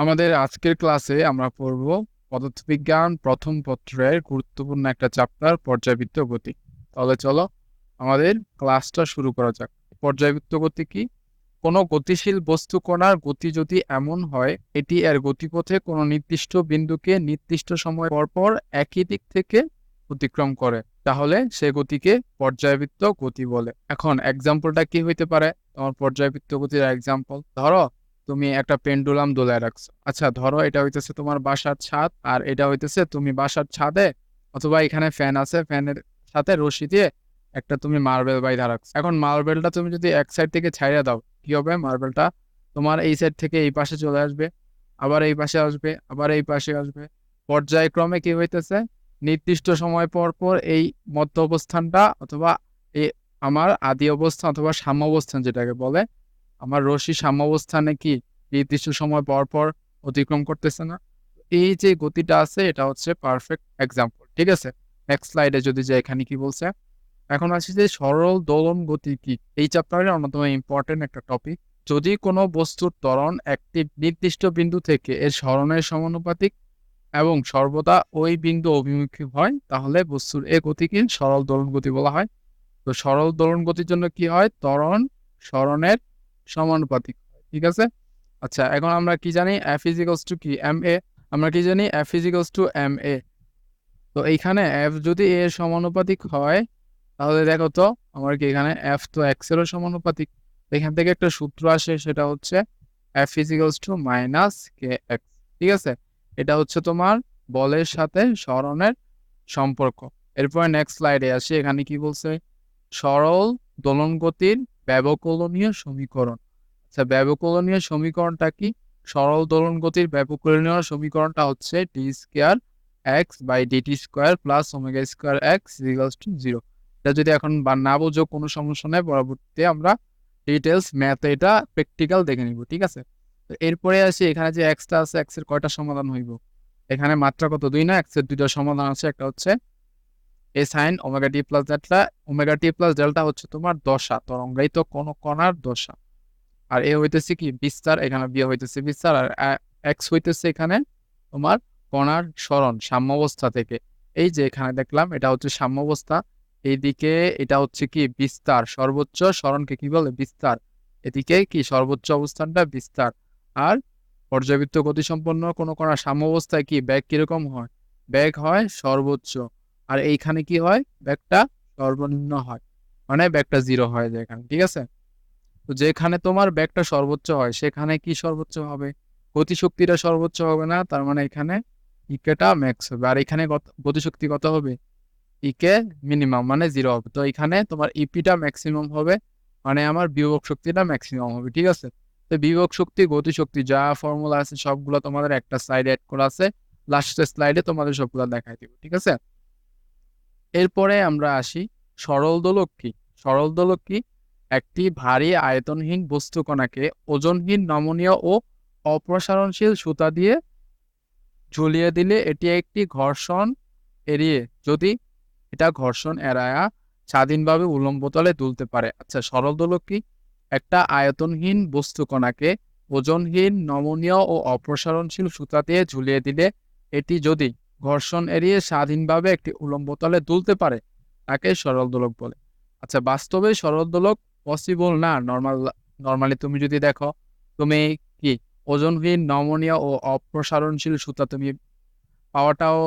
আমাদের আজকের ক্লাসে আমরা পড়ব পদার্থবিজ্ঞান প্রথম পত্রের গুরুত্বপূর্ণ একটা চ্যাপ্টার, পর্যায়বৃত্ত গতি। তাহলে চলো আমাদের ক্লাসটা শুরু করা যাক। পর্যায়বৃত্ত গতি কি? কোনো গতিশীল বস্তু কণার গতি যদি এমন হয়, এটি এর গতিপথে কোনো নির্দিষ্ট বিন্দুকে নির্দিষ্ট সময় পর পর একই দিক থেকে অতিক্রম করে। তাহলে সে গতিকে পর্যায়বৃত্ত গতি বলে। এখন এক্সাম্পলটা কি হইতে পারে? তোমার পর্যায়বৃত্ত গতির এক্সাম্পল ধরো তুমি একটা পেন্ডুলাম দোলায় রাখছো। আচ্ছা ধরো এটা হইতেছে তোমার বাসার ছাদ, আর এটা হইতেছে তুমি বাসার ছাদে অথবা এখানে ফ্যান আছে, ফ্যানের সাথে রশি দিয়ে একটা তুমি মার্বেল বাইধা রাখছো। এখন মার্বেলটা তুমি যদি এক সাইড থেকে ছাইড়া দাও, কি হবে? মার্বেলটা তোমার এই সাইড থেকে এই পাশে চলে আসবে, আবার এই পাশে আসবে, আবার এই পাশে আসবে। পর্যায়ক্রমে কি হইতেছে? নির্দিষ্ট সময় পর পর এই মধ্য অবস্থানটা অথবা এই আমার আদি অবস্থান অথবা সাম্য অবস্থান যেটাকে বলে আমার রশ্মি সাম্যাবস্থানে কি নির্দিষ্ট সময় পর পর অতিক্রম করতেছে না? এই যে গতিটা আছে, এটা হচ্ছে পারফেক্ট এক্সাম্পল ঠিক আছে? নেক্সট স্লাইডে যদি যে এখানে কি বলছে? এখন আসি যে সরল দোলন গতি কি? এই চ্যাপ্টারের অন্যতম ইম্পর্টেন্ট একটা টপিক যদি কোনো বস্তুর ত্বরণ একটি নির্দিষ্ট বিন্দু থেকে এর সরণের সমানুপাতিক এবং সর্বদা ওই বিন্দু অভিমুখী হয়, তাহলে বস্তুর এ গতিকে সরল দোলন গতি বলা হয়। তো সরল দোলন গতির জন্য কি হয়? ত্বরণ সরণের সমানুপাতিক ঠিক আছে? আচ্ছা এখন আমরা কি জানি? এফ ইজিকলস টু কি? এম এ আমরা কি জানি? F equals to M A তো এইখানে এফ যদি এ এর সমানুপাতিক হয়, তাহলে দেখো তো, আমার কি এখানে এফ তো এক্স এরও সমানুপাতিক। এখান থেকে একটা সূত্র আসে, সেটা হচ্ছে F equals to minus K X ঠিক আছে? এটা হচ্ছে তোমার বলের সাথে সরণের সম্পর্ক। এরপরে নেক্সট স্লাইডে আসি, এখানে কি বলছে? সরল দোলন গতির ব্যবকলনীয় সমীকরণ। আচ্ছা ব্যবকলনীয় সমীকরণটা কি? সরল দোলন গতির ব্যবকলনীয় সমীকরণটা হচ্ছে D square X by DT square plus omega square X equals to zero এটা যদি এখন না বোঝো, কোনো সমস্যা নেই, পরবর্তীতে আমরা ডিটেলস ম্যাথে এটা প্র্যাকটিক্যাল দেখে নিব, ঠিক আছে? তো এরপরে আসি, এখানে যে এক্সটা আছে এক্সের কয়টা সমাধান হইব? এখানে মাত্রা কত? দুই না? এক্সের দুইটা সমাধান আছে, একটা হচ্ছে A sine omega T plus delta, omega T plus delta হচ্ছে তোমার দশা, তরঙ্গায়িত কোন কণার দশা। আর এ হইতেছে কি, বিস্তার, এখানে বিয়ে হইতেছে বিস্তার, আর এক্স হইতেছে এখানে তোমার কণার স্মরণ, সাম্যাবস্থা থেকে। এই যে এখানে দেখলাম, এটা হচ্ছে সাম্যাবস্থা, এইদিকে এটা হচ্ছে কি, বিস্তার, সর্বোচ্চ স্মরণকে কি বলে? বিস্তার। এদিকে কি, সর্বোচ্চ অবস্থানটা বিস্তার। আর পর্যাবৃত্ত গতিসম্পন্ন কোনো কণার সাম্যাবস্থায় কি, ব্যাগ কীরকম হয়? ব্যাগ হয় সর্বোচ্চ। আর এইখানে কি হয়? ব্যাগটা সর্বনিম্ন হয়। মানে ব্যাগটা জিরো হয়ে যায় এখানে, ঠিক আছে? তো যেখানে তোমার ব্যাগটা সর্বোচ্চ হয়, সেখানে কি সর্বোচ্চ হবে? গতিশক্তিটা সর্বোচ্চ হবে না, তার মানে এখানে ইকেটা ম্যাক্স হবে। আর এখানে গতিশক্তি কত হবে? ইকে মিনিমাম মানে জিরো হবে। তো এখানে তোমার ইপিটা ম্যাক্সিমাম হবে মানে আমার বিভব শক্তিটা ম্যাক্সিমাম হবে, ঠিক আছে? তো বিভব শক্তি, গতিশক্তি, যা ফর্মুলা আছে, সবগুলো তোমাদের একটা স্লাইডে অ্যাড করা আছে। লাস্টের স্লাইডে তোমাদের সবগুলো দেখাই দিব, ঠিক আছে? এরপরে আমরা আসি সরল দোলক কি সরল দোলক কি একটি ভারী আয়তনহীন বস্তু কণাকে ওজনহীন, নমনীয় ও অপ্রসারণশীল সুতা দিয়ে ঝুলিয়ে দিলে এটি একটি ঘর্ষণ এড়িয়ে, যদি এটা ঘর্ষণ এড়ায়া স্বাধীনভাবে উলম্ব তলে তুলতে পারে। আচ্ছা সরল দোলক কি একটা আয়তনহীন বস্তু কণাকে ওজনহীন, নমনীয় ও অপ্রসারণশীল সুতা দিয়ে ঝুলিয়ে দিলে এটি যদি ঘর্ষণ এড়িয়ে স্বাধীনভাবে একটি উলম্ব তলে তুলতে পারে, তাকে সরল দোলক বলে। আচ্ছা বাস্তবে সরল দোলক পসিবল না? নর্মাল নর্মালি তুমি যদি দেখো, তুমি কি ওজনহীন, নমনীয় ও অপ্রসারণশীল সুতা তুমি পাওয়াটাও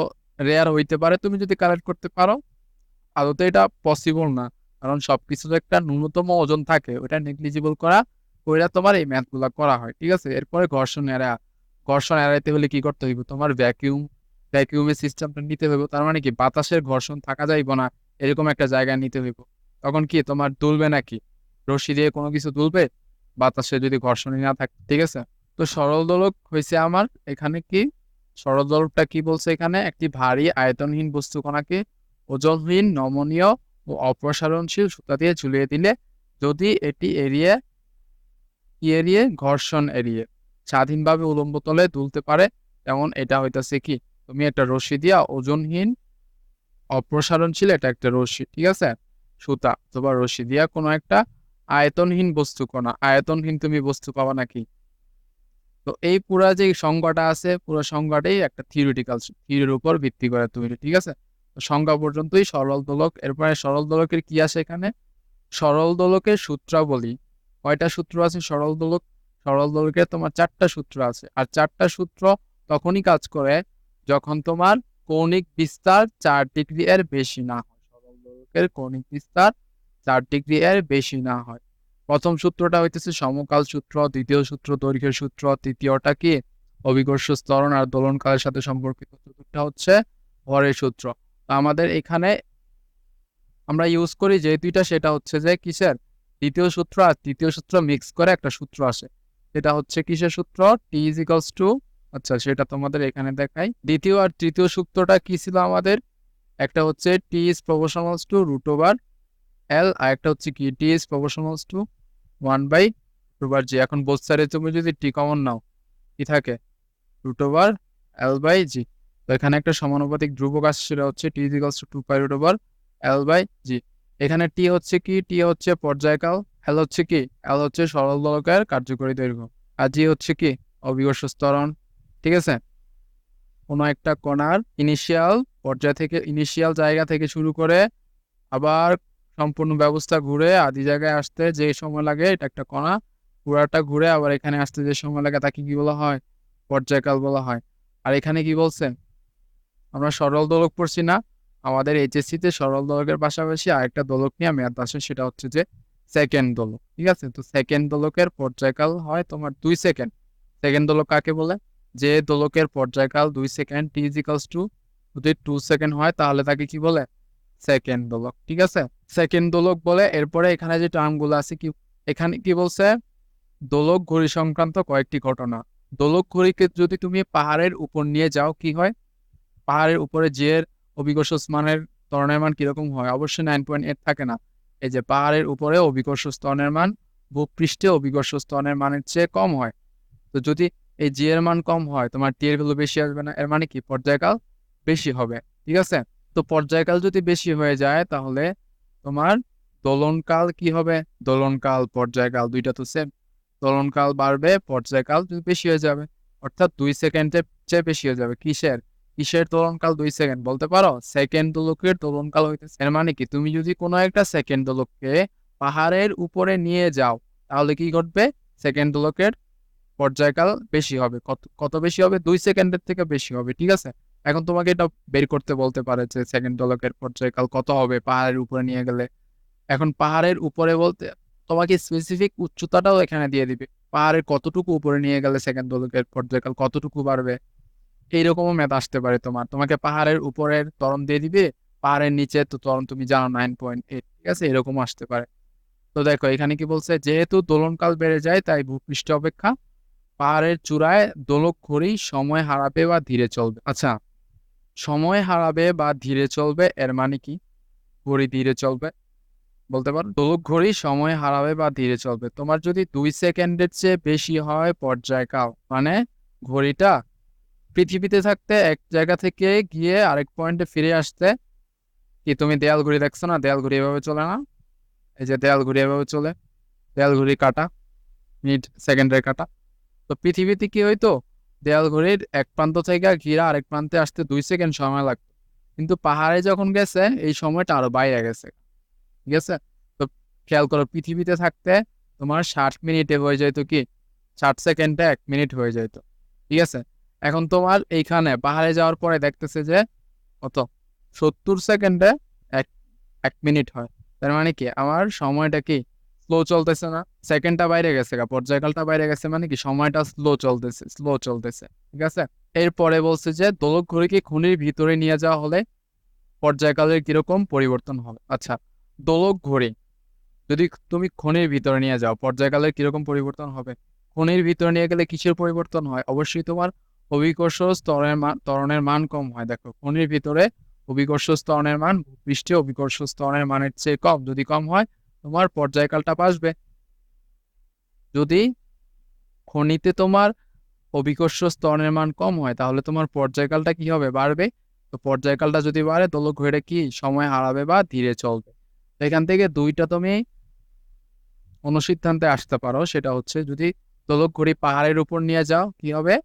রেয়ার হইতে পারে, তুমি যদি কালেক্ট করতে পারো, আদতে এটা পসিবল না। কারণ সব সবকিছুর একটা ন্যূনতম ওজন থাকে ওটা নেগলিজিবল করা ওইটা তোমার এই ম্যাথগুলো করা হয়, ঠিক আছে? এরপরে ঘর্ষণ এড়া ঘর্ষণ এড়াইতে হলে কি করতে হইব? তোমার ভ্যাকিউম ভ্যাকিউমের সিস্টেমটা নিতে হইব। তার মানে কি? বাতাসের ঘর্ষণ থাকা যাইব না, এরকম একটা জায়গায় নিতে হইব। তখন কি? তোমার তুলবে নাকি? রশি দিয়ে কোনো কিছু তুলবে বাতাসে যদি ঘর্ষণই না থাকে, ঠিক আছে? তো সরল দোলক হয়েছে আমার এখানে কি? সরল দোলকটা কি বলছে এখানে? একটি ভারী আয়তনহীন বস্তু কণাকে ওজনহীন, নমনীয় ও অপ্রসারণশীল সুতা দিয়ে ঝুলিয়ে দিলে যদি এটি এড়িয়ে এড়িয়ে? ঘর্ষণ এড়িয়ে। স্বাধীনভাবে উলম্ব তলে তুলতে পারে, তেমন এটা হইতাছে কি? তুমি একটা রশি দিয়া ওজনহীন অপ্রসারণশীল এটা একটা রশি, ঠিক আছে? সুতা অথবা রশি দিয়া কোনো একটা আয়তনহীন বস্তু কণা আয়তনহীন তুমি বস্তু পাবা নাকি? তো এই পুরা যে সংজ্ঞাটা আছে, পুরো সংজ্ঞাটাই একটা থিওরিটিক্যাল থিওরির উপর ভিত্তি করে তৈরি, ঠিক আছে? সংজ্ঞা পর্যন্তই সরল দোলক, এরপরে সরল দোলকের কি আছে এখানে? সরল দোলকের সূত্রাবলী, কয়টা সূত্র আছে সরল দোলক? সরল দোলকের তোমার চারটা সূত্র আছে, আর চারটা সূত্র তখনই কাজ করে যখন তোমার কৌণিক বিস্তার চার ডিগ্রি এর বেশি না হয় কৌণিক বিস্তার চার ডিগ্রি এর বেশি না হয়। প্রথম সূত্রটা হইতেছে সমকাল সূত্র, দ্বিতীয় সূত্র, দৈর্ঘ্যের সূত্র, তৃতীয়টা কি? অভিকর্ষ স্তরণ আর দোলনকালের সাথে সম্পর্কিত চতুর্থটা হচ্ছে ভরের সূত্র। তো আমাদের এখানে আমরা ইউজ করি যে দুইটা, সেটা হচ্ছে যে কিসের? দ্বিতীয় সূত্র আর তৃতীয় সূত্র মিক্স করে একটা সূত্র আসে। সেটা হচ্ছে কিসের সূত্র? টি ইজ ইকালস টু আচ্ছা সেটা তোমাদের এখানে দেখাই। দ্বিতীয় আর তৃতীয় সূত্রটা কি ছিল আমাদের? একটা হচ্ছে T is proportionals to root over L আর একটা হচ্ছে কি? T is proportionals to one by root over G এখন বোথ সাইডে তুমি যদি টি কমন নাও, কি থাকে? Root over L by G তো এখানে একটা সমানুপাতিক ধ্রুবক আসছে, সেটা হচ্ছে T is equals to two pi root over L by G এখানে টি হচ্ছে কি? টি হচ্ছে পর্যায়কাল এল হচ্ছে কি? এল হচ্ছে সরল দলকের কার্যকরী দৈর্ঘ্য। আর জি হচ্ছে কি? অবিকর্ষ স্তরণ ঠিক আছে? কোনো একটা কণার ইনিশিয়াল পর্যায় থেকে ইনিশিয়াল জায়গা থেকে শুরু করে আবার সম্পূর্ণ ব্যবস্থা ঘুরে আদি জায়গায় আসতে যে সময় লাগে, এটা একটা কণা পুরাটা ঘুরে আবার এখানে আসতে যে সময় লাগে, তাকে কি বলা হয়? পর্যায়কাল বলা হয়। আর এখানে কি বলছে? আমরা সরল দোলক পড়ছি না, আমাদের এইচএসসিতে সরল দোলকের পাশাপাশি আরেকটা দোলক নিয়ে ম্যাথ আসে সেটা হচ্ছে যে সেকেন্ড দোলক, ঠিক আছে? তো সেকেন্ড দোলকের পর্যায়কাল হয় তোমার দুই সেকেন্ড সেকেন্ড দোলক কাকে বলে? যে দোলকের পর্যায়কাল দুই সেকেন্ড টি ইজিক্যালস টু যদি টু সেকেন্ড হয়, তাহলে তাকে কি বলে? সেকেন্ড দোলক, ঠিক আছে? সেকেন্ড দোলক বলে, এরপরে এখানে যে টার্মগুলো আছে, কি, এখানে কি বলছে? দোলক ঘড়ি সংক্রান্ত কয়েকটি ঘটনা। দোলক ঘড়িকে যদি তুমি পাহাড়ের উপর নিয়ে যাও, কি হয়? পাহাড়ের উপরে যে অভিকর্ষ মানের ত্বরণের মান কীরকম হয়? অবশ্যই নাইন পয়েন্ট এইট থাকে না। এই যে পাহাড়ের উপরে অভিকর্ষ স্তনের মান ভূপৃষ্ঠে অভিকর্ষ স্তনের মানের চেয়ে কম হয়। তো যদি এই জি এর মান কম হয়, তোমার টি এর ভ্যালু বেশি আসবে না, এর মানে কি? পর্যায়কাল বেশি হবে, ঠিক আছে? তো পর্যায়কাল যদি বেশি হয়ে যায়, তাহলে তোমার দোলনকাল কি হবে? দোলনকাল, পর্যায়কাল, দুইটা তো সেম দোলনকাল বাড়বে, পর্যায়কাল যদি বেশি হয়ে যাবে, অর্থাৎ দুই সেকেন্ডের চেয়ে বেশি হয়ে যাবে। কিসের? কিসের দোলনকাল দুই সেকেন্ড বলতে পারো? সেকেন্ড দোলকের দোলনকাল হইতেছে। এর মানে কি? তুমি যদি কোনো একটা সেকেন্ড দোলককে পাহাড়ের উপরে নিয়ে যাও, তাহলে কি ঘটবে? সেকেন্ড দোলকের পর্যায়কাল বেশি হবে। কত কত বেশি হবে? দুই সেকেন্ডের থেকে বেশি হবে, ঠিক আছে? এখন তোমাকে এটা বের করতে বলতে পারে যে সেকেন্ড দোলকের পর্যায়কাল কত হবে পাহাড়ের উপরে নিয়ে গেলে। এখন পাহাড়ের উপরে বলতে তোমাকে স্পেসিফিক উচ্চতাটাও এখানে দিয়ে দিবে। পাহাড়ের কতটুকু উপরে নিয়ে গেলে সেকেন্ড দোলকের পর্যায়কাল কতটুকু বাড়বে? এইরকমও ম্যাথ আসতে পারে তোমার। তোমাকে পাহাড়ের উপরের ত্বরণ দিয়ে দিবে, পাহাড়ের নিচে তো ত্বরণ তুমি জানো নাইন পয়েন্ট এইট ঠিক আছে? এরকমও আসতে পারে। তো দেখো, এখানে কি বলছে, যেহেতু দোলনকাল বেড়ে যায়, তাই ভূপৃষ্ঠ অপেক্ষা পাহাড়ের চূড়ায় দোলক ঘড়ি সময় হারাবে বা ধীরে চলবে। আচ্ছা সময় হারাবে বা ধীরে চলবে এর মানে কি? ঘড়ি ধীরে চলবে, বলতে পারো। দোলক ঘড়ি সময় হারাবে বা ধীরে চলবে। তোমার যদি দুই সেকেন্ডের চেয়ে বেশি হয় পর্যায়কাল মানে ঘড়িটা পৃথিবীতে থাকতে এক জায়গা থেকে গিয়ে আরেক পয়েন্টে ফিরে আসতে, কি তুমি দেয়াল ঘুরি দেখছ না? দেয়াল ঘুরি এভাবে চলে না? এই যে দেয়াল ঘুরি এভাবে চলে, দেয়াল ঘুরি কাটা, মিনিট, সেকেন্ডের কাটা। তো পৃথিবীতে কি হইতো? দেয়াল ঘড়ির এক প্রান্ত থেকে ঘিরা আরেক প্রান্তে আসতে দুই সেকেন্ড সময় লাগতো। কিন্তু পাহাড়ে যখন গেছে, এই সময়টা আরও বাইরে গেছে। ঠিক আছে তো খেয়াল করো, পৃথিবীতে থাকতে তোমার ষাট মিনিটে হয়ে যেত কি? ষাট সেকেন্ডে এক মিনিট হয়ে যেত ঠিক আছে? এখন তোমার এইখানে পাহাড়ে যাওয়ার পরে দেখতেছে যে কত? সত্তর সেকেন্ডে এক এক মিনিট হয়। তার মানে কি? আমার সময়টা কি? স্লো চলতেছে না। সেকেন্ডটা বাইরে গেছে গা, পর্যায়কালটা বাইরে গেছে মানে কি, সময়টা স্লো চলতেছে স্লো চলতেছে, ঠিক আছে? এরপরে বলছে যে দোলক ঘড়িকে খনির ভিতরে নিয়ে যাওয়া হলে পর্যায়কালের কীরকম পরিবর্তন হবে? আচ্ছা দোলক ঘড়ি, যদি তুমি খনির ভিতরে নিয়ে যাও, পর্যায়কালের কীরকম পরিবর্তন হবে? খনির ভিতরে নিয়ে গেলে কিসের পরিবর্তন হয়? অবশ্যই তোমার অভিকর্ষ স্তরের মান, ত্বরণের মান কম হয়। দেখো, খনির ভিতরে অভিকর্ষ স্তরণের মান পৃষ্ঠে অভিকর্ষ স্তরণের মানের চেয়ে কম। যদি কম হয়, তোমার পর্যায়কালটা বাসবে যদি খনিতে তোমার অভিকর্ষ স্তরণের মান কম হয়, তাহলে তোমার পর্যায়কালটা কি হবে? বাড়বে। তো পর্যায়কালটা যদি বাড়ে, দোলক ঘড়িটা কি? সময় হারাবে বা ধীরে চলবে। এখান থেকে দুইটা তুমি অনুসিদ্ধান্তে আসতে পারো। সেটা হচ্ছে যদি দোলক ঘড়ি পাহাড়ের উপর নিয়ে যাও, কি হবে?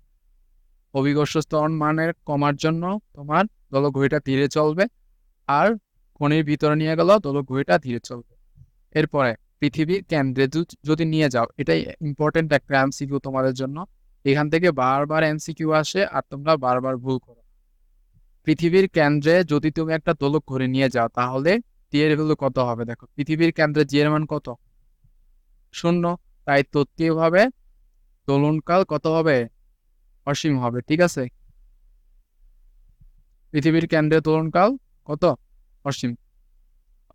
অভিকর্ষ স্তর মানের কমার জন্য তোমার দোলক ঘড়িটা ধীরে চলবে। আর খনির ভিতরে নিয়ে গেল দোলক ঘড়িটা ধীরে চলবে। এরপরে পৃথিবীর কেন্দ্রে যদি নিয়ে যাও, এটাই ইম্পর্টেন্ট একটা এমসিকিউ তোমাদের জন্য। এখান থেকে বারবার এমসিকিউ আসে আর তোমরা বারবার ভুল করো। পৃথিবীর কেন্দ্রে যদি তুমি একটা দোলক ঘুরে নিয়ে যাও, তাহলে টি এর ভ্যালু কত হবে দেখো? পৃথিবীর কেন্দ্রে জি এর মান কত? শূন্য। তাই তত্ত্বীয়ভাবে দোলনকাল কত হবে? অসীম হবে, ঠিক আছে? পৃথিবীর কেন্দ্রে দোলনকাল কত? অসীম।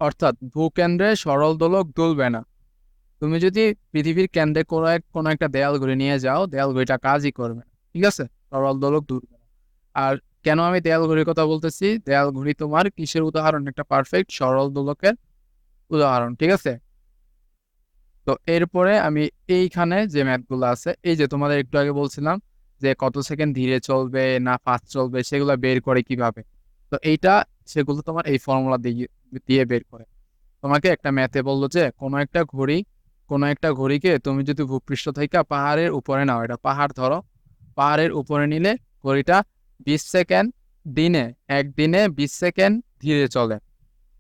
অর্থাৎ ভূকেন্দ্রে সরল দোলক দুলবে না। তুমি যদি পৃথিবীর কেন্দ্রে কোনো এক, কোনো একটা দেয়াল ঘড়ি নিয়ে যাও, দেয়াল ঘড়িটা কাজই করবে ঠিক আছে? সরল দোলক দুলবে না। আর কেন আমি দেয়াল ঘড়ির কথা বলতেছি? দেয়াল ঘড়ি তোমার কিসের উদাহরণ? একটা পারফেক্ট সরল দোলকের উদাহরণ, ঠিক আছে? তো এরপরে আমি এইখানে যে ম্যাথগুলো আছে, এই যে তোমাদের একটু আগে বলছিলাম যে কত সেকেন্ড ধীরে চলবে, না ফাস্ট চলবে, সেগুলো বের করে কীভাবে? তো এইটা সেগুলো তোমার এই ফর্মুলা দিয়ে বের করে। তোমাকে একটা ম্যাথে বলল যে, কোনো একটা ঘড়ি, কোনো একটা ঘড়িকে তুমি যদি ভূপৃষ্ঠ থেকে পাহাড়ের উপরে নাও, এটা পাহাড় ধরো, পাহাড়ের উপরে নিলে ঘড়িটা বিশ সেকেন্ড দিনে, একদিনে বিশ সেকেন্ড ধীরে চলে।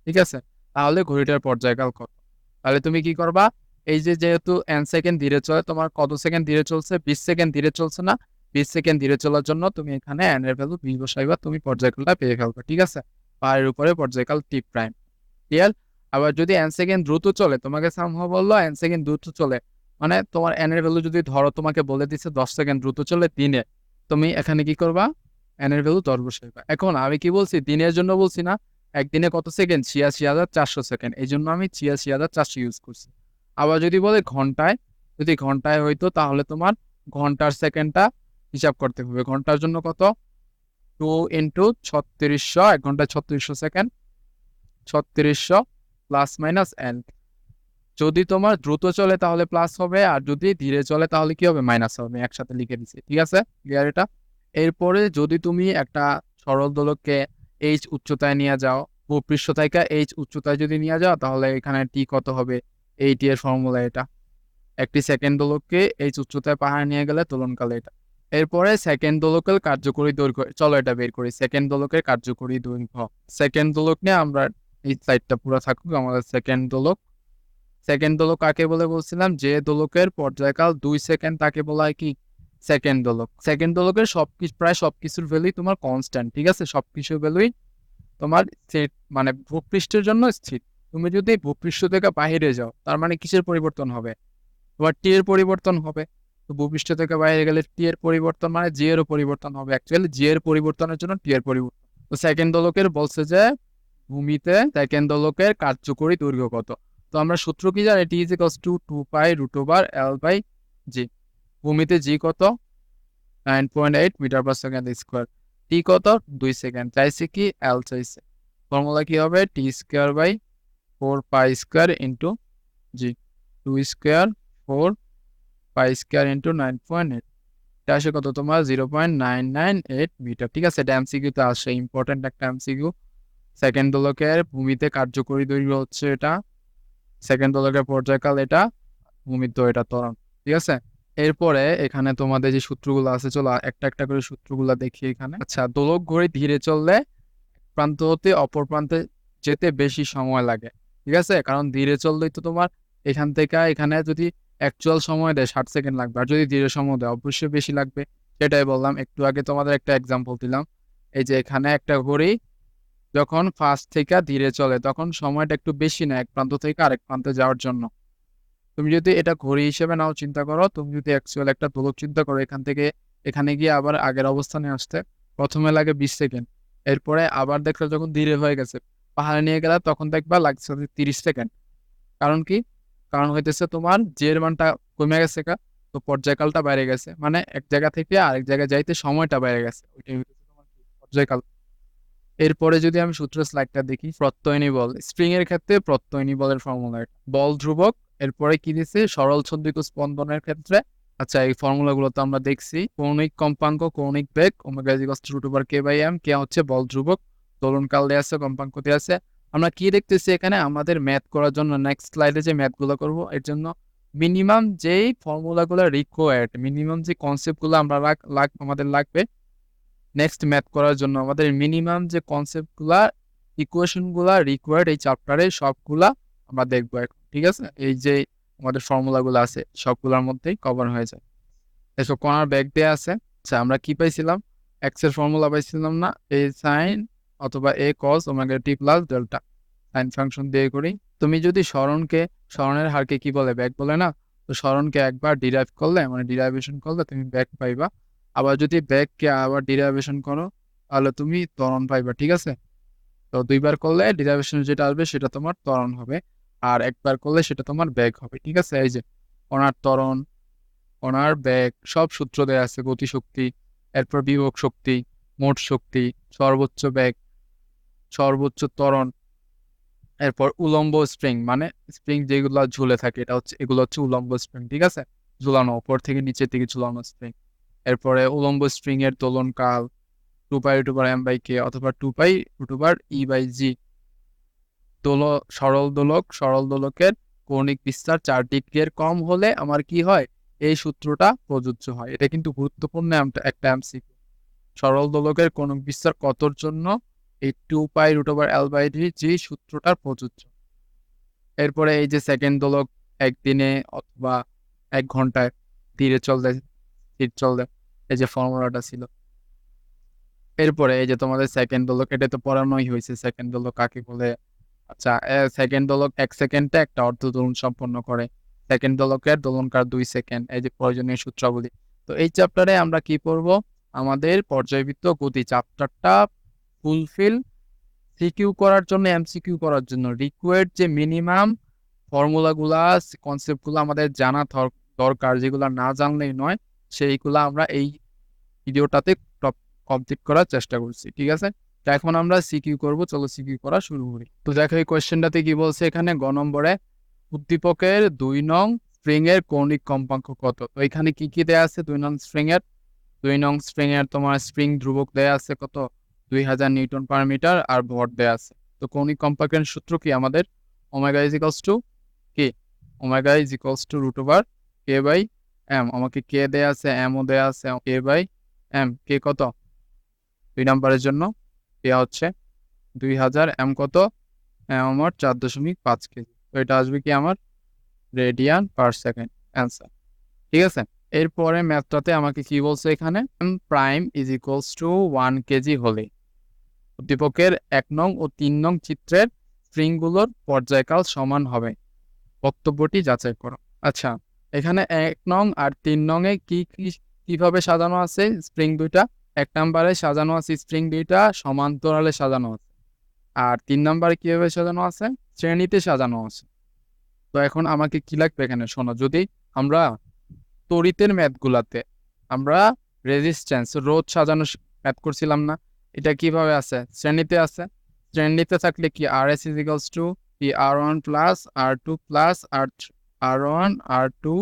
ঠিক আছে? তাহলে ঘড়িটার পর্যায়কাল কত? তাহলে তুমি কি করবা? এই যে যেহেতু এন সেকেন্ড ধীরে চলে, তোমার কত সেকেন্ড ধীরে চলছে? বিশ সেকেন্ড ধীরে চলছে না। বিশ সেকেন্ড ধীরে চলার জন্য তুমি এখানে এন এর ভ্যালু বিশ বসাইবা, তুমি পর্যায়কালটা পেয়ে ফেলবে। ঠিক আছে? পাহাড়ের উপরে পর্যায়কাল টি প্রাইম। ক্লিয়ার? আবার যদি এন সেকেন্ড দ্রুত চলে, তোমাকে সামহ বলল এন সেকেন্ড দ্রুত চলে। মানে তোমার এন এর ভ্যালু যদি ধরো, তোমাকে বলে দিচ্ছে দশ সেকেন্ড দ্রুত চলে দিনে তুমি এখানে কি করবা? এন এর ভ্যালু দশ বসাইবা এখন আমি কি বলছি? দিনের জন্য বলছি না। একদিনে কত সেকেন্ড ছিয়াশি হাজার চারশো সেকেন্ড এই জন্য আমি ছিয়াশি হাজার চারশো ইউজ করছি। আবার যদি বলে ঘন্টায়, যদি ঘন্টায় হইতো, তাহলে তোমার ঘণ্টার সেকেন্ডটা হিসাব করতে হবে। ঘণ্টার জন্য কত? টু ইন্টু ছত্রিশশো, এক ছত্রিশশো সেকেন্ড ছত্রিশশো প্লাস মাইনাস এন যদি তোমার দ্রুত চলে তাহলে প্লাস হবে, আর যদি ধীরে চলে তাহলে কি হবে? মাইনাস হবে একসাথে লিখে ঠিক আছে? ক্লিয়ার এটা? এরপরে যদি তুমি একটা সরল দোলককে এইচ উচ্চতায় নিয়ে যাও ভূপৃষ্ঠ থেকে এইচ উচ্চতায় যদি নিয়ে যাও, তাহলে এখানে টি কত হবে? এই টি এর ফর্মুলা এটা। একটি সেকেন্ড দোলককে এইচ উচ্চতায় পাহাড় নিয়ে গেলে তোলনকালে এটা। এরপরে সেকেন্ড দোলকের কার্যকরী দৈর্ঘ্য, চলো এটা বের করি সেকেন্ড দোলকের কার্যকরী দৈর্ঘ্য। সেকেন্ড দোলক নিয়ে আমরা এই সাইডটা পুরো থাকুক, আমাদের সেকেন্ড দোলক। সেকেন্ড দোলক কাকে বলে বলছিলাম? যে দোলকের পর্যায়কাল দুই সেকেন্ড তাকে বলা হয় কি? সেকেন্ড দোলক। সেকেন্ড দোলকের সব প্রায় সব কিছুর ভ্যালুই তোমার কনস্ট্যান্ট ঠিক আছে? সব কিছুর ভ্যালুই তোমার স্থির মানে ভূপৃষ্ঠের জন্য স্থির। তুমি যদি ভূপৃষ্ঠ থেকে বাহিরে যাও, তার মানে কিসের পরিবর্তন হবে? তোমার টি এর পরিবর্তন হবে। ভূপৃষ্ঠ থেকে বাইরে গেলে টি এর পরিবর্তন মানে জি এরও পরিবর্তন হবে। অ্যাকচুয়ালি জি এর পরিবর্তনের জন্য টি এর পরিবর্তন। তো সেকেন্ড দোলকের বলছে যে, ভূমিতে সেকেন্ড দোলকের কার্যকরী দৈর্ঘ্য কত? তো আমরা সূত্র কি জানি? T is equals to two pi root over L by G ভূমিতে জি কত? Nine point eight metre per second square T কত? দুই সেকেন্ড চাইছে কি? এল চাইছে। ফর্মুলা কি হবে? T square by four pi square into G two square four pi square into nine point eight. এটা আসে কত তোমার? Zero point nine nine eight metre. ঠিক আছে, এটা এমসিকিউতে আসে ইম্পর্টেন্ট একটা এমসিকিউ। সেকেন্ড দোলকের ভূমিতে কার্যকরী দৈর্ঘ্য হচ্ছে এটা। সেকেন্ড দোলকের পর্যায়কাল এটা, ভূমির এটা ত্বরণ। ঠিক আছে? এরপরে এখানে তোমাদের যে সূত্রগুলো আছে, চলো একটা একটা করে সূত্রগুলো দেখি এখানে। আচ্ছা দোলক ঘড়ি ধীরে চললে প্রান্ত হতে অপর প্রান্তে যেতে বেশি সময় লাগে। ঠিক আছে? কারণ ধীরে চললেই তো তোমার এখান থেকে এখানে যদি অ্যাকচুয়াল সময় দেয়, ষাট সেকেন্ড লাগবে। আর যদি ধীরে সময় দেয়, অবশ্যই বেশি লাগবে। সেটাই বললাম, একটু আগে তোমাদের একটা এক্সাম্পল দিলাম। এই যে এখানে একটা ঘড়ি যখন ফাস্ট থেকে ধীরে চলে, তখন সময়টা একটু বেশি নেয় এক প্রান্ত থেকে আরেক প্রান্তে যাওয়ার জন্য। তুমি যদি এটা ঘড়ি হিসেবে নাও, চিন্তা করো, তুমি যদি অ্যাকচুয়াল একটা দোলক চিন্তা করো, এখান থেকে এখানে গিয়ে আবার আগের অবস্থানে আসতে, প্রথমে লাগে বিশ সেকেন্ড এরপরে আবার দেখলে যখন ধীরে হয়ে গেছে, পাহাড়ে নিয়ে গেলে তখন দেখবা লাগছে তিরিশ সেকেন্ড কারণ কি? কারণ হইতেছে তোমার জের মানটা কমে গেছে কা তো পর্যায়কালটা বাইরে গেছে। মানে এক জায়গা থেকে আরেক জায়গায় যাইতে সময়টা বাইরে গেছে। পর্যায়কাল। এরপরে যদি আমি সূত্র স্লাইডটা দেখি, প্রত্যয়নী বল। স্প্রিং এর ক্ষেত্রে প্রত্যয়নী বলের ফর্মুলা বল ধ্রুবক, এরপরে কি দিছে? সরল ছন্দিক স্পন্দনের ক্ষেত্রে। আচ্ছা এই ফর্মুলাগুলো তো আমরা দেখছি। কৌণিক কম্পাঙ্ক, কৌণিক বেগ omega ইজিকস to K by M K হচ্ছে বল ধ্রুবক। দোলনকাল দেয়া আছে, কম্পাঙ্ক দেয়া আছে। আমরা কি দেখতেছি এখানে? আমাদের ম্যাথ করার জন্য নেক্সট স্লাইডে যে ম্যাথগুলো করব, এর জন্য মিনিমাম যেই ফর্মুলাগুলো রিকোয়ার্ড মিনিমাম যে কনসেপ্টগুলো আমরা লাগ আমাদের লাগবে নেক্সট ম্যাথ করার জন্য আমাদের মিনিমাম যে কনসেপ্টগুলা ইকুয়েশনগুলা রিকোয়ার্ড এই চ্যাপ্টারে সবগুলা আমরা দেখব এখন, ঠিক আছে? এই যে আমাদের ফর্মুলাগুলো আছে, সবগুলোর মধ্যেই কভার হয়ে যায়। এসব কোনার ব্যাগ দেওয়া আছে আচ্ছা আমরা কি পাইছিলাম? এক্সের ফর্মুলা পাইছিলাম না এ সাইন অথবা A cos omega T plus delta sine function দিয়ে করি। তুমি যদি স্মরণকে, স্মরণের হারকে কি বলে? ব্যাক বলে না? তো স্মরণকে একবার ডিরাইভ করলে মানে ডিরাইভেশন করলে তুমি ব্যাক পাইবা। আবার যদি ব্যাককে আবার ডিরাইভেশন করো, তাহলে তুমি ত্বরণ পাইবা, ঠিক আছে? তো দুইবার করলে ডিরাইভেশন যেটা আসবে সেটা তোমার ত্বরণ হবে। আর একবার করলে সেটা তোমার ব্যাক হবে, ঠিক আছে? এই যে অনার ত্বরণ ওনার ব্যাক সব সূত্র দেয়া আছে, গতিশক্তি, এরপর বিভব শক্তি, মোট শক্তি, সর্বোচ্চ ব্যাগ সর্বোচ্চ ত্বরণ, এরপর উলম্ব স্প্রিং মানে স্প্রিং যেগুলো ঝুলে থাকে, এটা হচ্ছে, এগুলো হচ্ছে উলম্ব স্প্রিং ঠিক আছে? ঝুলানো, ওপর থেকে নিচের দিকে ঝুলানো স্প্রিং এরপরে উলম্ব স্প্রিং এর দোলন কাল two pi two M by K অথবা two pi two E by G দোল, সরল দোলক, সরল দোলকের কৌণিক বিস্তার চার ডিগ্রির কম হলে আমার কি হয়? এই সূত্রটা প্রযোজ্য হয়। এটা কিন্তু গুরুত্বপূর্ণ একটা এমসিকিউ সরল দোলকের কৌণিক বিস্তার কতর জন্য এই two pi root over L by D G সূত্রটা প্রযোজ্য। এরপরে এই যে সেকেন্ড দোলক একদিনে অথবা এক ঘন্টায় ধীরে চলতে স্থির চলতে এই যে ফর্মুলাটা ছিল। এরপরে এই যে তোমাদের সেকেন্ড দোলক, এটা তো পড়ানোই হয়েছে সেকেন্ড দোলক কাকে বলে? আচ্ছা সেকেন্ড দোলক এক সেকেন্ডে একটা অর্ধ দোলন সম্পন্ন করে। সেকেন্ড দোলকের দোলনকার দুই সেকেন্ড, এই যে প্রয়োজনীয় সূত্রাবলী। তো এই চ্যাপ্টারে আমরা কি পড়ব? আমাদের পর্যায়বৃত্ত গতি চ্যাপ্টারটা ফুলফিল সিকিউ করার জন্য এমসিকিউ করার জন্য। রিকোয়ার্ড যে মিনিমাম ফর্মুলাগুলা কনসেপ্টগুলো আমাদের জানা দরকার, যেগুলো না জানলেই নয়, সেইগুলো আমরা এই ভিডিওটাতে কমপ্লিট করার চেষ্টা করছি, ঠিক আছে? তো এখন আমরা সিকিউ করব, চলো সিকিউ করা শুরু করি। তো দেখো এই কোয়েশ্চেনটাতে কি বলছে এখানে? গ নম্বরে, উদ্দীপকের দুই নং স্প্রিং এর কৌণিক কম্পাঙ্ক কত? তো এখানে কি কি দেয়া আছে? দুই নং স্প্রিং এর দুই নং স্প্রিং এর তোমার স্প্রিং ধ্রুবক দেয়া আছে কত? দুই হাজার নিউটন পার মিটার আর ভর দেয়া আছে। তো কৌণিক কম্পাঙ্কের সূত্র কি আমাদের? Omega is equals to K? Omega is equals to root over K by M. আমাকে কে দেয়া আছে, এমও দেয়া আছে, কে বাই এম। কে কত? দুই নাম্বারের জন্য কে হচ্ছে? দুই হাজার এম কত? এম আমার চার দশমিক পাঁচ কেজি তো এটা আসবে কি আমার? Radian per second answer. ঠিক আছে? এরপরে ম্যাথটাতে আমাকে কি বলছে এখানে? Prime is equals to one KG হলে উদ্দীপকের এক নং ও তিন নং চিত্রের স্প্রিংগুলোর পর্যায়কাল সমান হবে। বক্তব্যটি যাচাই করো। আচ্ছা এখানে এক নং আর তিন নং এ কি কি, কীভাবে সাজানো আছে স্প্রিং দুইটা? এক নাম্বারে সাজানো আছে স্প্রিং দুইটা, সমান্তরালে সাজানো আছে। আর তিন নাম্বারে কীভাবে সাজানো আছে? শ্রেণীতে সাজানো আছে। তো এখন আমাকে কি লাগবে এখানে? শোনো, যদি আমরা তড়িতের ম্যাথগুলাতে আমরা রেজিস্ট্যান্স রোধ সাজানো ম্যাথ করছিলাম না এটা কীভাবে আছে? শ্রেণীতে আছে। শ্রেণীতে থাকলে কি আর এস ইজিক্যালস টু কি R one plus R two plus R R one R two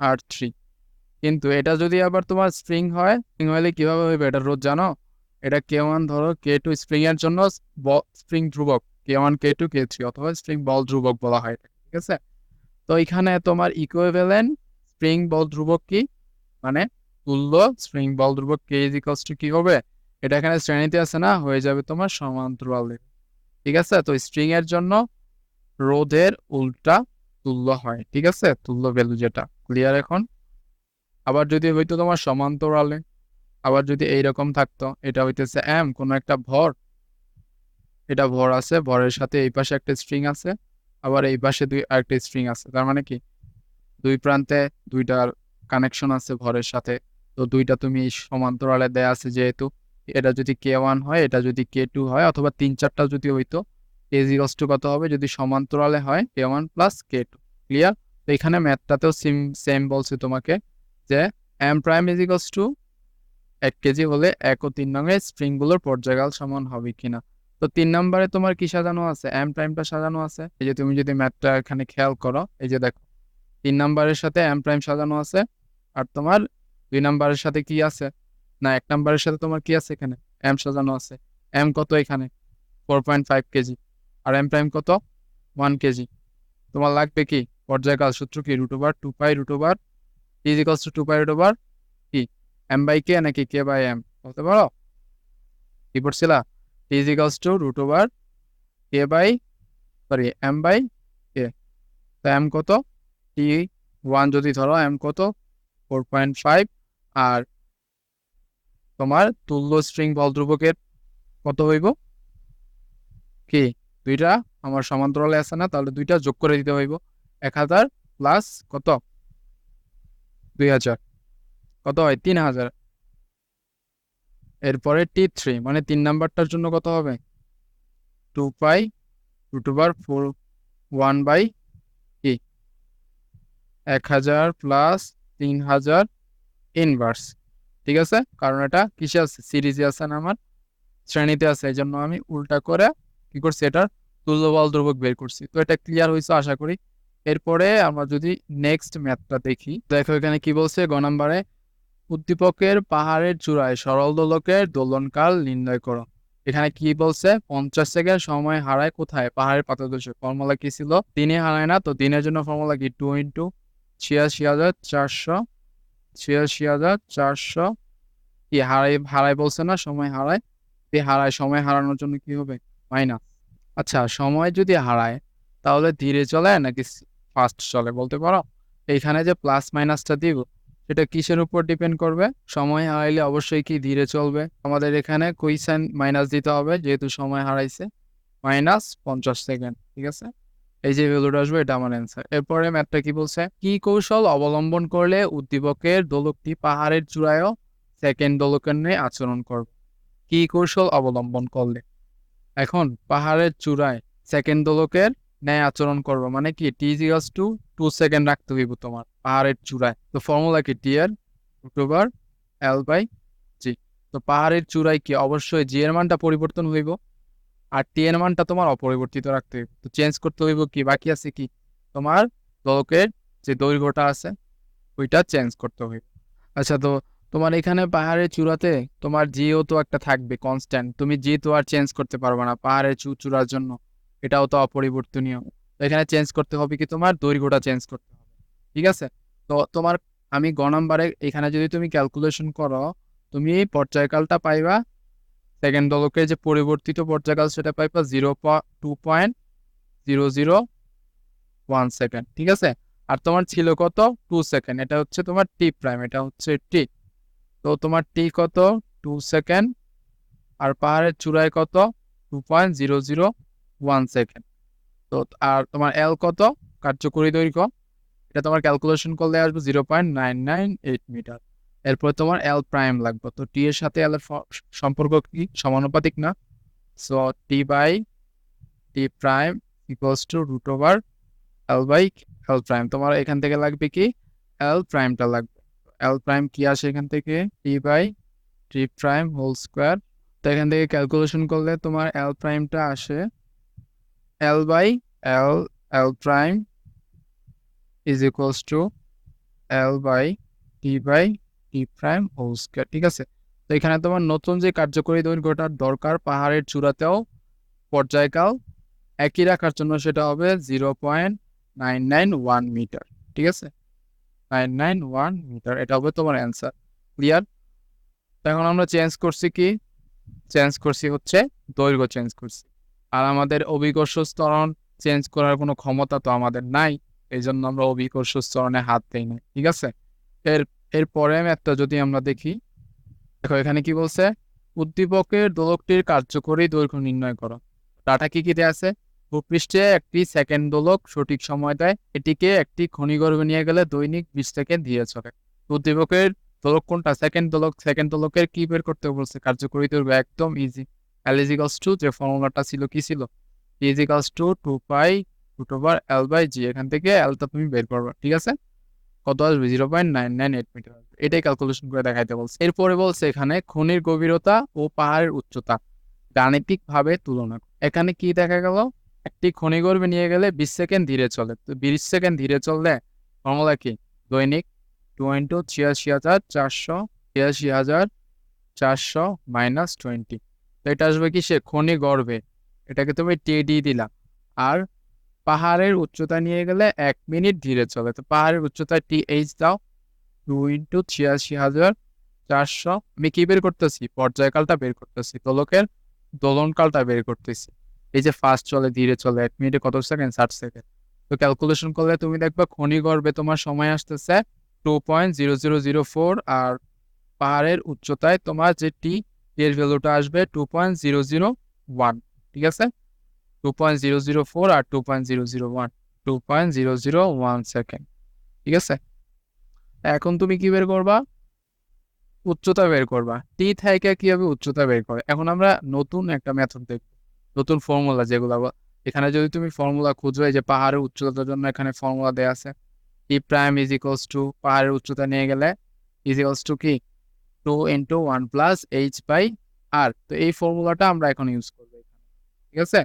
R three কিন্তু এটা যদি আবার তোমার স্প্রিং হয় স্প্রিং হলে কীভাবে হইবে এটা রোধ জানো? এটা কে ওয়ান ধরো কে টু স্প্রিং এর জন্য স্প্রিং ধ্রুবক। K one K two K three অথবা স্প্রিং বল ধ্রুবক বলা হয়, ঠিক আছে? তো এখানে তোমার ইকুইভ্যালেন্ট স্প্রিং বল ধ্রুবক কি? মানে তুল্য স্প্রিং বল ধ্রুবক কে ইজ ইকালস টু কি হবে? এটা এখানে শ্রেণীতে আছে না? হয়ে যাবে তোমার সমান্তরালে। ঠিক আছে? তো স্ট্রিং এর জন্য রোধের উল্টা তুল্য হয়। ঠিক আছে? তুল্য ভ্যালু যেটা। ক্লিয়ার এখন? আবার যদি হইতো তোমার সমান্তরালে, আবার যদি এইরকম থাকতো, এটা হইতেছে এম কোনো একটা ভর। এটা ভর আছে, ভরের সাথে এই পাশে একটা স্ট্রিং আছে, আবার এই পাশে দুই, আরেকটা স্ট্রিং আছে। তার মানে কি? দুই প্রান্তে দুইটার কানেকশন আছে ভরের সাথে। তো দুইটা তুমি সমান্তরালে দেয়া আছে যেহেতু এটা যদি কে ওয়ান হয়, এটা যদি কে টু হয়, অথবা তিন চারটা যদি হইতো কে জিরোস টু কত হবে? যদি সমান্তরালে হয় K one plus K two clear তো এখানে ম্যাথটাতেও সিম সেম বলছে তোমাকে যে M prime is equals to এক কেজি হলে এক ও তিন নঙের স্প্রিংগুলোর পর্যায়কাল সমান হবে কিনা। তো তিন নম্বরে তোমার কি সাজানো আছে? এম প্রাইমটা সাজানো আছে। এই যে তুমি যদি ম্যাথটা এখানে খেয়াল করো, এই যে দেখো, তিন নম্বরের সাথে এম প্রাইম সাজানো আছে, আর তোমার দুই নম্বরের সাথে কি আছে? না, এক নম্বরের সাথে তোমার কি আছে এখানে? এম সাজানো আছে। এম কত এখানে? Four point five kg. আর এম প্রাইম কত? One kg. তোমার লাগবে কি? পর্যায়কাল সূত্র কি? Root over two pi root over T equals two pi root over কি এম বাই কে নাকি কে বাই এম বলতে পারো? কি পড়ছিলা? T two root over K by sorry M by K তো এম কত? টি ওয়ান যদি ধরো M কত? ফোর পয়েন্ট ফাইভ আর তোমার তুল্য স্ট্রিং বল ধ্রুবকের কত হইব? কি? দুইটা? আমার সমান্তরালে আছে না, তাহলে দুইটা যোগ করে দিতে হইব। এক হাজার প্লাস কত? দুই হাজার। কত হয়? তিন হাজার। এরপরে টি থ্রি মানে তিন নাম্বারটার জন্য কত হবে? Two pi root four one by কি এক হাজার প্লাস তিন হাজার ইনভার্স ঠিক আছে? কারণ এটা কিসে আছে? সিরিজে আছে না আমার। শ্রেণীতে আছে এই জন্য আমি উল্টা করে কি করছি? এটার তুল্য বল ধ্রুবক বের করছি। তো এটা ক্লিয়ার হয়েছে, আশা করি। এরপরে আমরা যদি নেক্সট ম্যাথটা দেখি, দেখো এখানে কি বলছে? গ নাম্বারে, উদ্দীপকের পাহাড়ের চূড়ায় সরল দোলকের দোলনকাল নির্ণয় করো। এখানে কি বলছে? পঞ্চাশ সেকেন্ড সময় হারায় কোথায়? পাহাড়ের পাতাদর্শে ফর্মুলা কি ছিল? দিনে হারায় না, তো দিনের জন্য ফর্মুলা কি? টু ইন্টু ছিয়াশি হাজার চারশো ছিয়াশি হাজার চারশো। কি হারাই হারাই বলছে না? সময় হারায়। এই হারায়, সময় হারানোর জন্য কি হবে? মাইনাস আচ্ছা সময় যদি হারায়, তাহলে ধীরে চলে নাকি ফাস্ট চলে বলতে পারো? এইখানে যে প্লাস মাইনাসটা দিব, সেটা কিসের উপর ডিপেন্ড করবে? সময় হারাইলে অবশ্যই কি ধীরে চলবে? আমাদের এখানে কুইসাইন মাইনাস দিতে হবে, যেহেতু সময় হারাইছে মাইনাস পঞ্চাশ সেকেন্ড ঠিক আছে? এই যে ভ্যালুটা আসবে এটা আমার অ্যান্সার এরপরে ম্যাথটা কি বলছে? কি কৌশল অবলম্বন করলে উদ্দীপকের দোলকটি পাহাড়ের চূড়ায়ও সেকেন্ড দোলকের নিয়ে আচরণ করবে? কি কৌশল অবলম্বন করলে? এখন পাহাড়ের চূড়ায় সেকেন্ড দোলকের ন্যায় আচরণ করব মানে কি? টি ইজিগাস টু টু সেকেন্ড রাখতে হইব তোমার পাহাড়ের চূড়ায়। তো ফর্মুলা কি? টি এর রুট এল বাই জি। তো পাহাড়ের চূড়ায় কি? অবশ্যই জি এর মানটা পরিবর্তন হইব। আর টি এর মানটা তোমার অপরিবর্তিত রাখতে তো চেঞ্জ করতে হইব কি, বাকি আছে কি? তোমার দোলকের যে দৈর্ঘ্যটা আছে, ওইটা চেঞ্জ করতে হইব। আচ্ছা তো তোমার এখানে পাহাড়ের চূড়াতে তোমার জিও তো একটা থাকবে কনস্ট্যান্ট তুমি জি তো আর চেঞ্জ করতে পারবে না, পাহাড়ের চু চূড়ার জন্য। এটাও তো অপরিবর্তনীয়। তো এখানে চেঞ্জ করতে হবে কি, তোমার দৈর্ঘ্যটা চেঞ্জ করতে হবে। ঠিক আছে? তো তোমার, আমি গ নাম্বারে এখানে যদি তুমি ক্যালকুলেশন করো, তুমি পর্যায়কালটা পাইবা সেকেন্ড দলকের যে পরিবর্তিত পর্যায়কাল সেটা পাইবা zero two point zero zero one second ঠিক আছে? আর তোমার ছিল কত? টু সেকেন্ড এটা হচ্ছে তোমার টি প্রাইম এটা হচ্ছে টি তো তোমার টি কত? টু সেকেন্ড আর পাহাড়ের চূড়ায় কত? Two point zero zero one second তো আর তোমার এল কত? কার্যকরী দৈর্ঘ্য, এটা তোমার ক্যালকুলেশন করলে আসবে zero point nine nine eight metre এরপর তোমার এল প্রাইম লাগবে। তো টি এর সাথে এল এর সম্পর্ক কি? সমানুপাতিক না? So T by T prime equals to root over L by L prime তোমার এখান থেকে লাগবে কি? এল প্রাইমটা লাগবে। এল প্রাইম কি আসে এখান থেকে? T by T prime whole square তো এখান থেকে ক্যালকুলেশন করলে তোমার এল প্রাইমটা আসে L by L L prime is equals to L by T by T prime whole square, ঠিক আছে? তো এখানে তোমার নতুন যে কার্যকরী দৈর্ঘ্যটার দরকার, পাহাড়ের চূড়াতেও পর্যায়কাল একই রাখার জন্য সেটা হবে zero point nine nine one metre, ঠিক আছে? নাইন নাইন ওয়ান মিটার, এটা হবে তোমার অ্যান্সার, ক্লিয়ার? এখন আমরা চেঞ্জ করছি কি? চেঞ্জ করছি হচ্ছে দৈর্ঘ্য চেঞ্জ করছি। আর আমাদের অভিকর্ষ স্তরণ চেঞ্জ করার কোনো ক্ষমতা তো আমাদের নাই এই জন্য আমরা অভিকর্ষ স্তরণে হাত দিই না ঠিক আছে? এর এরপরে যদি আমরা দেখি, দেখো এখানে কি বলছে? উদ্দীপকের দোলকটির কার্যকরী দৈর্ঘ্য নির্ণয় করো। ডাটা কি কি আছে? ভূপৃষ্ঠে একটি সেকেন্ড দোলক সঠিক সময় দেয়, এটিকে একটি খনিগর্ভে নিয়ে গেলে দৈনিক বিশ সেকেন্ড দিয়ে চলে। উদ্দীপকের দোলক কোনটা? সেকেন্ড দোলক। সেকেন্ড দোলকের কি বের করতে বলছে? কার্যকরী দৈর্ঘ্য একদম ইজি এলিজিকালস টু যে ফর্মুলাটা ছিল কি ছিল? Equals to two pi root over L by G এখান থেকে এলটা তুমি বের করবে, ঠিক আছে? কত আসবে zero point nine nine eight metre এটাই ক্যালকুলেশন করে দেখাইতে বলছে এরপরে বলছে এখানে খনির গভীরতা ও পাহাড়ের উচ্চতা গাণিতিকভাবে তুলনা এখানে কি দেখা গেল একটি খনিগর্ভে নিয়ে গেলে বিশ সেকেন্ড ধীরে চলে তো বিশ সেকেন্ড ধীরে চললে ফর্মুলা কি দৈনিক টু ইন্টু ছিয়াশি হাজার চারশো ছিয়াশি হাজার চারশো মাইনাস টোয়েন্টি তো এটা আসবে কি সে খনি গর্বে এটাকে তুমি টেডি দিলা আর পাহাড়ের উচ্চতা নিয়ে গেলে এক মিনিট ধীরে চলে। তো পাহাড়ের উচ্চতা টি এইচ দাও টু ইন্টু ছিয়াশি হাজার চারশো। আমি কি বের করতেছি? পর্যায়কালটা বের করতেছি, দোলকের দোলনকালটা বের করতেছি। এই যে ফাস্ট চলে, ধীরে চলে, এক মিনিটে কত সেকেন্ড? ষাট সেকেন্ড। তো ক্যালকুলেশন করলে তুমি দেখবে খনি গর্বে তোমার সময় আসতেছে two point zero zero zero four আর পাহাড়ের উচ্চতায় তোমার যে টি, এর ভ্যালুটা আসবে two point zero zero one ঠিক আছে? Two point zero zero four আর two point zero zero one two point zero zero one second ঠিক আছে? এখন তুমি কি বের করবা? উচ্চতা বের করবা। টি থেকে কীভাবে উচ্চতা বের করে এখন আমরা নতুন একটা মেথড দেখব। নতুন ফর্মুলা যেগুলো এখানে যদি তুমি ফর্মুলা খুঁজো যে পাহাড়ের উচ্চতার জন্য এখানে ফর্মুলা দেওয়া আছে। T prime is equals to পাহাড়ের উচ্চতা নিয়ে গেলে ইজ ইকলস টু কি? Two into one plus H by R তো এই ফর্মুলাটা আমরা এখন ইউজ করব ঠিক আছে?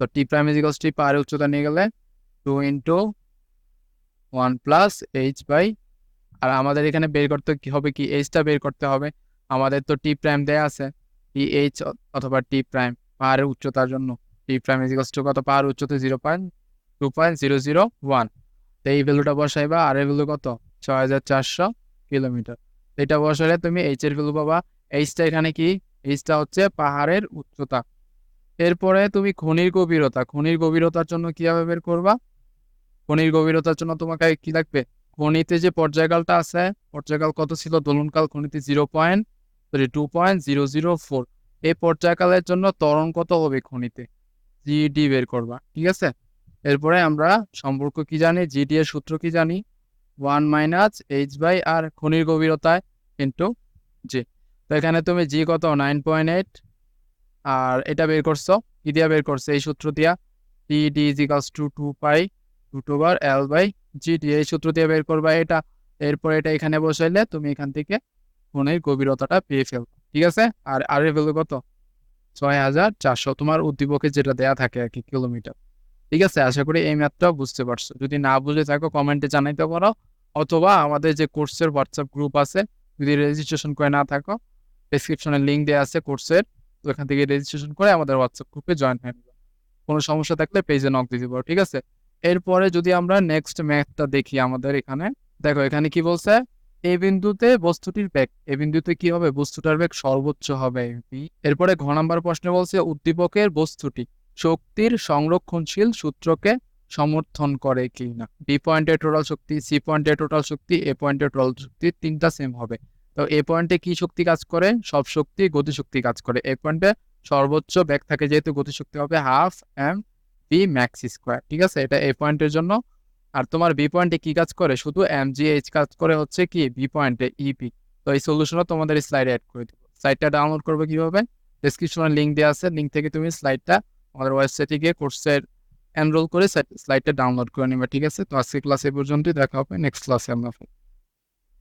তো T prime is equals T পাহাড়ের উচ্চতা নিয়ে গেলে two into one plus H by R আমাদের এখানে বের করতে কি হবে কি এইচটা বের করতে হবে। আমাদের তো টি প্রাইম দেয়া আছে টি এইচ অথবা টি প্রাইম পাহাড়ের উচ্চতার জন্য। T prime is equals to কত? পাহাড় উচ্চতা zero point two point zero zero one তো এই ভ্যালুটা বসাইবা আর এর ভ্যালু কত? ছয় হাজার চারশো কিলোমিটার। এটা বসালে তুমি এইচ এর ভ্যালু পাবা। এইচটা এখানে কি? এইচটা হচ্ছে পাহাড়ের উচ্চতা। এরপরে তুমি খনির গভীরতা, খনির গভীরতার জন্য কীভাবে বের করবা? খনির গভীরতার জন্য তোমাকে কি লাগবে? খনিতে যে পর্যায়কালটা আছে, পর্যায়কাল কত ছিল? দোলনকাল খনিতে zero point sorry, two point zero zero four. এই পর্যায়কালের জন্য ত্বরণ কত হবে খনিতে? জিডি বের করবা, ঠিক আছে? এরপরে আমরা সম্পর্ক কি জানি? জিডি এর সূত্র কি জানি? One minus H by R খনির গভীরতায় ইন্টু জি তো এখানে তুমি জি কত? Nine point eight. আর এটা বের করছ? কি দিয়া বের করছ? এই সূত্র দিয়া T D is equals to two pi root over L by GD এই সূত্র দিয়ে বের করবা এটা। এরপর এটা এখানে বসাইলে তুমি এখান থেকে ফোনের গভীরতাটা পেয়ে ফেলবে। ঠিক আছে? আর আর এর ভ্যালু কত? ছয় হাজার চারশো। তোমার উদ্দীপকে যেটা দেয়া থাকে আর কি কিলোমিটার ঠিক আছে? আশা করি এই ম্যাথটাও বুঝতে পারছ। যদি না বুঝে থাকো কমেন্টে জানাইতে পারো। অথবা আমাদের যে কোর্সের হোয়াটসঅ্যাপ গ্রুপ আছে, যদি রেজিস্ট্রেশন করে না থাকো ডেসক্রিপশনে লিঙ্ক দেওয়া আছে কোর্সের তো এখান থেকে রেজিস্ট্রেশন করে আমাদের হোয়াটসঅ্যাপ গ্রুপে জয়েন হয়ে নেবে। কোনো সমস্যা থাকলে পেজে নক দিতে পারো ঠিক আছে? এরপরে যদি আমরা নেক্সট ম্যাথটা দেখি আমাদের এখানে, দেখো এখানে কি বলছে? এই বিন্দুতে বস্তুটির বেগ। এই বিন্দুতে কি হবে? বস্তুটার বেগ সর্বোচ্চ হবে এরপরে ঘ নাম্বার প্রশ্নে বলছে, উদ্দীপকের বস্তুটি শক্তির সংরক্ষণশীল সূত্রকে সমর্থন করে কি না বি পয়েন্টের টোটাল শক্তি সি পয়েন্টের টোটাল শক্তি এ পয়েন্টের টোটাল শক্তি তিনটা সেম হবে। তো এ পয়েন্টে কি শক্তি কাজ করে? সব শক্তি গতিশক্তি কাজ করে। এ পয়েন্টে সর্বোচ্চ বেগ থাকে যেহেতু গতিশক্তি হবে half M V max square ঠিক আছে? এটা এ পয়েন্টের জন্য। আর তোমার বি পয়েন্টে কি কাজ করে? শুধু এম জি এইচ কাজ করে হচ্ছে কি? বি পয়েন্টে ইপি তো এই সলিউশনও তোমাদের স্লাইডে অ্যাড করে দেবো। সাইটটা ডাউনলোড করবে কীভাবে? ডেসক্রিপশনে লিঙ্ক দেওয়া আছে। লিঙ্ক থেকে তুমি স্লাইডটা আমাদের ওয়েবসাইটে গিয়ে কোর্সের এনরোল করে স্লাইডটা ডাউনলোড করে নেবে, ঠিক আছে? তো আজকে ক্লাস এ পর্যন্তই। দেখা হবে নেক্সট ক্লাসে আমরা।